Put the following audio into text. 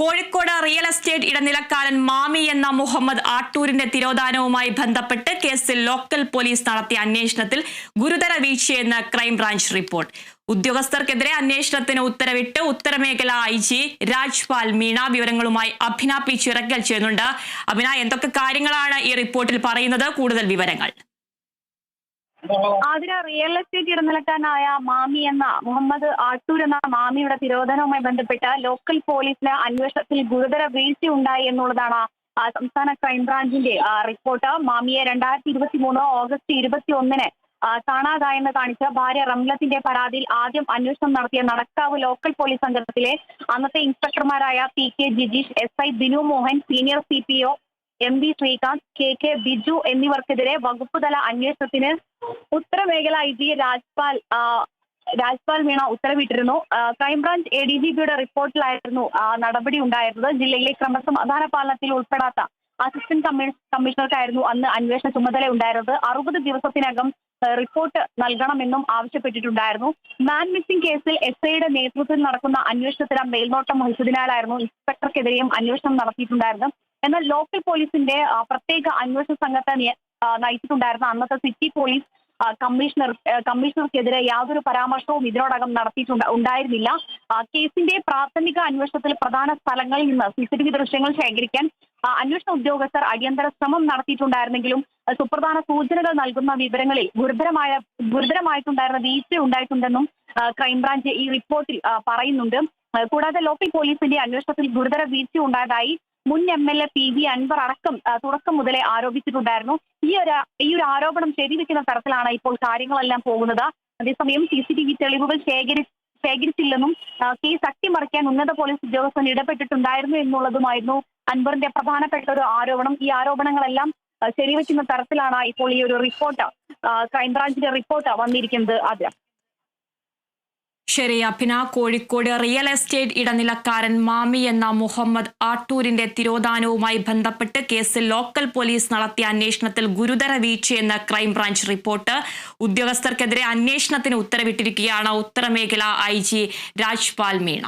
Kozhikode real estate ഇടനിലക്കാരൻ മാമി എന്ന മുഹമ്മദ് ആട്ടൂരിന്റെ തിരോധാനവുമായി ബന്ധപ്പെട്ട് കേസിൽ ലോക്കൽ പോലീസ് നടത്തിയ അന്വേഷണത്തിൽ ഗുരുതര വീഴ്ചയെന്ന് ക്രൈംബ്രാഞ്ച് റിപ്പോർട്ട്. ഉദ്യോഗസ്ഥർക്കെതിരെ അന്വേഷണത്തിന് ഉത്തരവിട്ട് ഉത്തരമേഖല ഐ ജി രാജ്പാൽ മീണ വിവരങ്ങളുമായി അഭിന പി ചിറക്കൽ ചെയ്യുന്നുണ്ട് അഭിന എന്തൊക്കെ കാര്യങ്ങളാണ് ഈ റിപ്പോർട്ടിൽ പറയുന്നത്? കൂടുതൽ വിവരങ്ങൾ. ആതിര റിയൽ എസ്റ്റേറ്റ് ഇടനിലക്കാരനായ മാമി എന്ന മുഹമ്മദ് ആട്ടൂർ എന്ന മാമിയുടെ തിരോധനവുമായി ബന്ധപ്പെട്ട് ലോക്കൽ പോലീസിന് അന്വേഷണത്തിൽ ഗുരുതര വീഴ്ച ഉണ്ടായി എന്നുള്ളതാണ് സംസ്ഥാന ക്രൈംബ്രാഞ്ചിന്റെ റിപ്പോർട്ട് മാമിയെ രണ്ടായിരത്തി ഇരുപത്തി മൂന്ന് ഓഗസ്റ്റ് ഇരുപത്തി ഒന്നിന് കാണാതായെന്ന് കാണിച്ച ഭാര്യ റംലത്തിന്റെ പരാതിയിൽ ആദ്യം അന്വേഷണം നടത്തിയ നടക്കാവ് ലോക്കൽ പോലീസ് സംഘത്തിലെ അന്നത്തെ ഇൻസ്പെക്ടർമാരായ P K Jijeesh S I Binu Mohan senior C P O M V Sreekanth K K Biju എന്നിവർക്കെതിരെ വകുപ്പുതല അന്വേഷണത്തിന് ഉത്തരമേഖല ഐ ജി രാജ്പാൽ രാജ്പാൽ മീണ ഉത്തരവിട്ടിരുന്നു. ക്രൈംബ്രാഞ്ച് എ ഡി ജി പിയുടെ റിപ്പോർട്ടിലായിരുന്നു നടപടി ഉണ്ടായിരുന്നത്. ജില്ലയിലെ ക്രമസമാധാന പാലനത്തിൽ ഉൾപ്പെടാത്ത അസിസ്റ്റന്റ് കമ്മീ- കമ്മീഷണർക്കായിരുന്നു അന്ന് അന്വേഷണ ചുമതല ഉണ്ടായിരുന്നത്. അറുപത് ദിവസത്തിനകം റിപ്പോർട്ട് നൽകണമെന്നും ആവശ്യപ്പെട്ടിട്ടുണ്ടായിരുന്നു. മാൻ മിസ്സിംഗ് കേസിൽ എസ് ഐയുടെ നേതൃത്വത്തിൽ നടക്കുന്ന അന്വേഷണത്തിന് മേൽനോട്ടം വഹിച്ചതിനാലായിരുന്നു ഇൻസ്പെക്ടർക്കെതിരെയും അന്വേഷണം നടത്തിയിട്ടുണ്ടായിരുന്നത്. എന്നാൽ ലോക്കൽ പോലീസിന്റെ പ്രത്യേക അന്വേഷണ സംഘത്തെ നിയ- നയിച്ചിട്ടുണ്ടായിരുന്ന അന്നത്തെ സിറ്റി പോലീസ് കമ്മീഷണർ കമ്മീഷണർക്കെതിരെ യാതൊരു പരാമർശവും ഇതിനോടകം നടത്തിയിട്ടുണ്ട് ഉണ്ടായിരുന്നില്ല. കേസിന്റെ പ്രാഥമിക അന്വേഷണത്തിൽ പ്രധാന സ്ഥലങ്ങളിൽ നിന്ന് സി സി ടി വി ദൃശ്യങ്ങൾ ശേഖരിക്കാൻ അന്വേഷണ ഉദ്യോഗസ്ഥർ അടിയന്തര ശ്രമം നടത്തിയിട്ടുണ്ടായിരുന്നെങ്കിലും സുപ്രധാന സൂചനകൾ നൽകുന്ന വിവരങ്ങളിൽ ഗുരുതരമായ ഗുരുതരമായിട്ടുണ്ടായിരുന്ന വീഴ്ച ഉണ്ടായിട്ടുണ്ടെന്നും ക്രൈംബ്രാഞ്ച് ഈ റിപ്പോർട്ടിൽ പറയുന്നുണ്ട്. കൂടാതെ ലോക്കൽ പോലീസിന്റെ അന്വേഷണത്തിൽ ഗുരുതര വീഴ്ച ഉണ്ടായതായി മുൻ M L A P V Anvar അടക്കം തുടക്കം മുതലേ ആരോപിച്ചിട്ടുണ്ടായിരുന്നു. ഈ ഒരു ഈ ഒരു ആരോപണം ശരിവെക്കുന്ന തരത്തിലാണ് ഇപ്പോൾ കാര്യങ്ങളെല്ലാം പോകുന്നത്. അതേസമയം സി സി ടി വി തെളിവുകൾ ശേഖരി ശേഖരിച്ചില്ലെന്നും കേസ് അട്ടിമറിക്കാൻ ഉന്നത പോലീസ് ഉദ്യോഗസ്ഥൻ ഇടപെട്ടിട്ടുണ്ടായിരുന്നു എന്നുള്ളതുമായിരുന്നു അൻവറിന്റെ പ്രധാനപ്പെട്ട ഒരു ആരോപണം. ഈ ആരോപണങ്ങളെല്ലാം ശരിവെക്കുന്ന തരത്തിലാണ് ഇപ്പോൾ ഈ ഒരു റിപ്പോർട്ട് ക്രൈംബ്രാഞ്ചിന്റെ റിപ്പോർട്ട് വന്നിരിക്കുന്നത്. ആദ്യം അഭിന കോഴിക്കോട് റിയൽ എസ്റ്റേറ്റ് ഇടനിലക്കാരൻ മാമി എന്ന മുഹമ്മദ് ആട്ടൂരിന്റെ തിരോധാനവുമായി ബന്ധപ്പെട്ട് കേസിൽ ലോക്കൽ പോലീസ് നടത്തിയ അന്വേഷണത്തിൽ ഗുരുതര വീഴ്ചയെന്ന് ക്രൈംബ്രാഞ്ച് റിപ്പോർട്ട്. ഉദ്യോഗസ്ഥർക്കെതിരെ അന്വേഷണത്തിന് ഉത്തരവിട്ടിരിക്കുകയാണ് ഉത്തരമേഖല ഐ ജി രാജ്പാൽ മീണ.